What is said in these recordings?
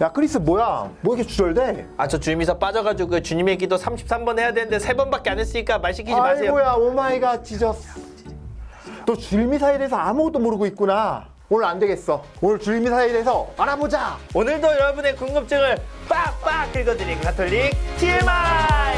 야 크리스 뭐야? 뭐 이렇게 주절돼? 아 저 주임이사 빠져가지고 그 주님의 기도 33번 해야 되는데 세 번밖에 안 했으니까 말 시키지 마세요. 아이고야 오마이갓 지저스. 너 주일미사에 대해서 아무것도 모르고 있구나. 오늘 안 되겠어. 오늘 주일미사에 대해서 알아보자. 오늘도 여러분의 궁금증을 빡빡 긁어드린 가톨릭 TMI!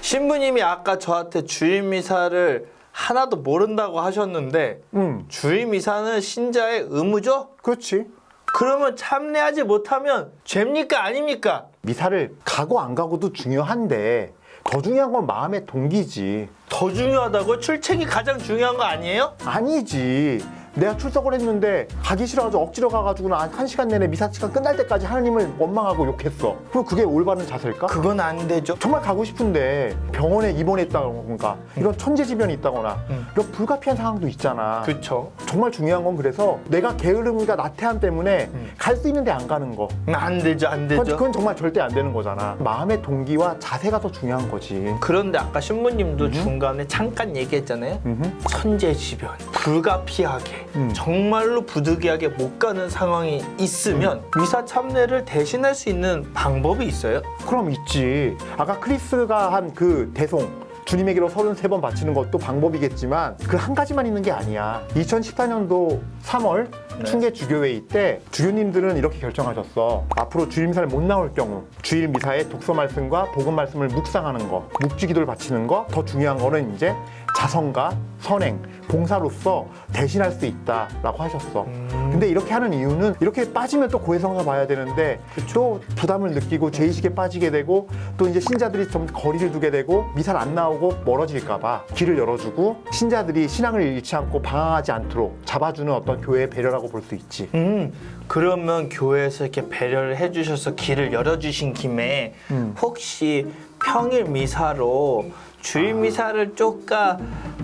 신부님이 아까 저한테 주임미사를 하나도 모른다고 하셨는데 음, 주임미사는 신자의 의무죠? 그렇지. 그러면 참례하지 못하면 죄입니까 아닙니까? 미사를 가고 안 가고도 중요한데 더 중요한 건 마음의 동기지. 더 중요하다고 출첵이 가장 중요한 거 아니에요? 아니지. 내가 출석을 했는데 가기 싫어가지고 억지로 가가지고는 한- 한 시간 내내 미사 시간 끝날 때까지 하나님을 원망하고 욕했어. 그럼 그게 올바른 자세일까? 그건 안 되죠. 정말 가고 싶은데 병원에 입원했다던가 이런 천재지변이 있다거나 이런 불가피한 상황도 있잖아. 그쵸. 정말 중요한 건 그래서 내가 게으름과 나태함 때문에 갈수 있는데 안 가는 거. 안 되죠, 안 그건, 되죠. 그건 정말 절대 안 되는 거잖아. 마음의 동기와 자세가 더 중요한 거지. 그런데 아까 신부님도 중간에 잠깐 얘기했잖아요. 음흠. 천재지변, 불가피하게, 음. 정말로 부득이하게 못 가는 상황이 있으면 미사 참례를 대신할 수 있는 방법이 있어요? 그럼 있지. 아까 크리스가 한 그 대송. 주님에게로 33번 바치는 것도 방법이겠지만 그 한 가지만 있는 게 아니야. 2014년도 3월 네. 충계 주교회의 때 주교님들은 이렇게 결정하셨어. 앞으로 주일 미사를 못 나올 경우 주일 미사의 독서 말씀과 복음 말씀을 묵상하는 거, 묵주 기도를 바치는 거, 더 중요한 거는 이제 자성과 선행, 봉사로서 대신할 수 있다라고 하셨어. 근데 이렇게 하는 이유는 이렇게 빠지면 또 고해성사 봐야 되는데 또 부담을 느끼고 죄의식에 빠지게 되고 또 이제 신자들이 좀 거리를 두게 되고 미사를 안 나오고 멀어질까봐 길을 열어주고 신자들이 신앙을 잃지 않고 방황하지 않도록 잡아주는 어떤 교회의 배려라고 볼 수 있지. 음, 그러면 교회에서 이렇게 배려를 해주셔서 길을 열어주신 김에 음. 혹시 평일 미사로 주일 미사를 쫓가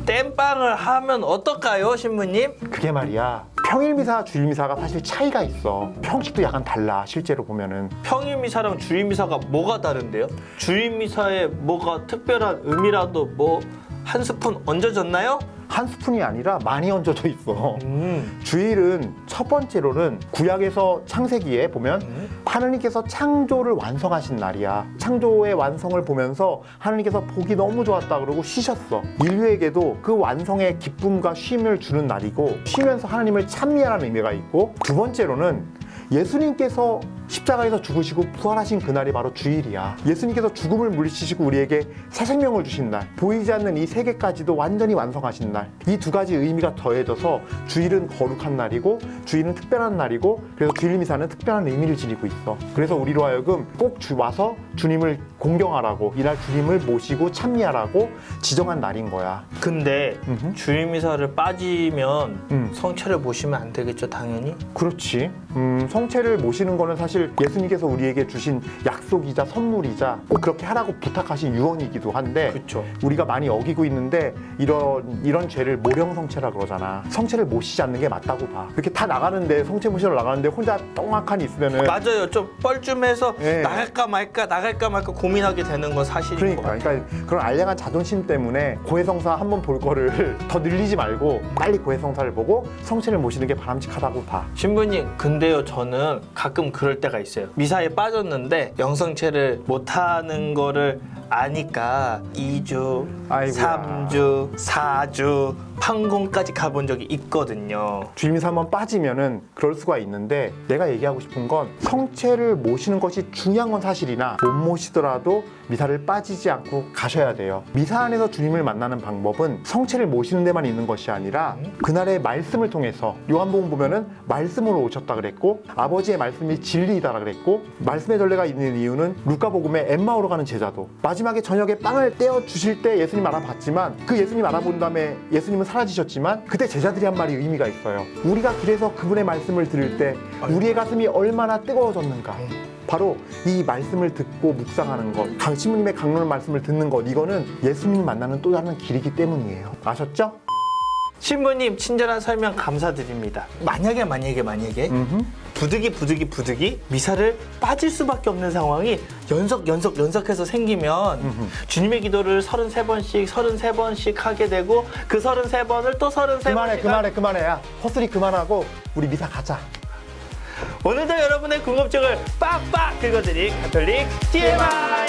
땜빵을 하면 어떨까요, 신부님? 그게 말이야. 평일 미사, 주일 미사가 사실 차이가 있어. 평식도 약간 달라. 실제로 보면은. 평일 미사랑 주일 미사가 뭐가 다른데요? 주일 미사에 뭐가 특별한 의미라도 뭐 한 스푼 얹어졌나요? 한 스푼이 아니라 많이 얹어져 있어. 음. 주일은 첫 번째로는 구약에서 창세기에 보면 하느님께서 창조를 완성하신 날이야. 창조의 완성을 보면서 하느님께서 보기 너무 좋았다 그러고 쉬셨어. 인류에게도 그 완성의 기쁨과 쉼을 주는 날이고 쉬면서 하나님을 찬미하라는 의미가 있고 두 번째로는 예수님께서 십자가에서 죽으시고 부활하신 그날이 바로 주일이야. 예수님께서 죽음을 물리치시고 우리에게 새 생명을 주신 날, 보이지 않는 이 세계까지도 완전히 완성하신 날. 이 두 가지 의미가 더해져서 주일은 거룩한 날이고 주일은 특별한 날이고 그래서 주일 미사는 특별한 의미를 지니고 있어. 그래서 우리로 하여금 꼭 주, 와서 주님을 공경하라고 이날 주님을 모시고 찬미하라고 지정한 날인 거야. 근데 음흠. 주일 미사를 빠지면 음. 성체를 모시면 안 되겠죠, 당연히? 그렇지. 음, 성체를 모시는 거는 사실 예수님께서 우리에게 주신 약속이자 선물이자 꼭 그렇게 하라고 부탁하신 유언이기도 한데 그렇죠. 우리가 많이 어기고 있는데 이런 이런 죄를 모령 성체라 그러잖아. 성체를 모시지 않는 게 맞다고 봐. 이렇게 다 나가는데 성체 모시러 나가는데 혼자 똥악하니 있으면은 맞아요. 좀 뻘쭘해서 예. 나갈까 말까 나갈까 말까 고민 하게 되는 건 사실인 것 그러니까, 같아요. 그러니까 그런 알량한 자존심 때문에 고해성사 한번 볼 거를 더 늘리지 말고 빨리 고해성사를 보고 성체를 모시는 게 바람직하다고 봐. 신부님, 근데요, 저는 가끔 그럴 때가 있어요. 미사에 빠졌는데 영성체를 못하는 거를 아니까 2주, 아이고야. 3주, 4주, 판공까지 가본 적이 있거든요. 주임사 한번 빠지면은 그럴 수가 있는데 내가 얘기하고 싶은 건 성체를 모시는 것이 중요한 건 사실이나 못 모시더라도 미사를 빠지지 않고 가셔야 돼요. 미사 안에서 주님을 만나는 방법은 성체를 모시는 데만 있는 것이 아니라 그날의 말씀을 통해서 요한복음 보면은 말씀으로 오셨다 그랬고 아버지의 말씀이 진리이다라 그랬고 말씀의 전례가 있는 이유는 루카복음에 엠마오로 가는 제자도 마지막에 저녁에 빵을 떼어 주실 때 예수님 알아봤지만 그 예수님 알아본 다음에 예수님은 사라지셨지만 그때 제자들이 한 말이 의미가 있어요. 우리가 길에서 그분의 말씀을 들을 때 우리의 가슴이 얼마나 뜨거워졌는가. 바로 이 말씀을 듣고 묵상하는 것, 강 신부님의 강론의 말씀을 듣는 것, 이거는 예수님 만나는 또 다른 길이기 때문이에요. 아셨죠? 신부님, 친절한 설명 감사드립니다. 만약에, 만약에, 만약에. 부득이 부득이 부득이 미사를 빠질 수밖에 없는 상황이 연속 연속 연속해서 생기면 주님의 기도를 33번씩 33번씩 하게 되고 그 33번을 또 33번씩 그만해, 그만해, 그만해. 야, 헛소리 그만하고 우리 미사 가자. 오늘도 여러분의 궁금증을 빡빡 긁어드릴 가톨릭 TMI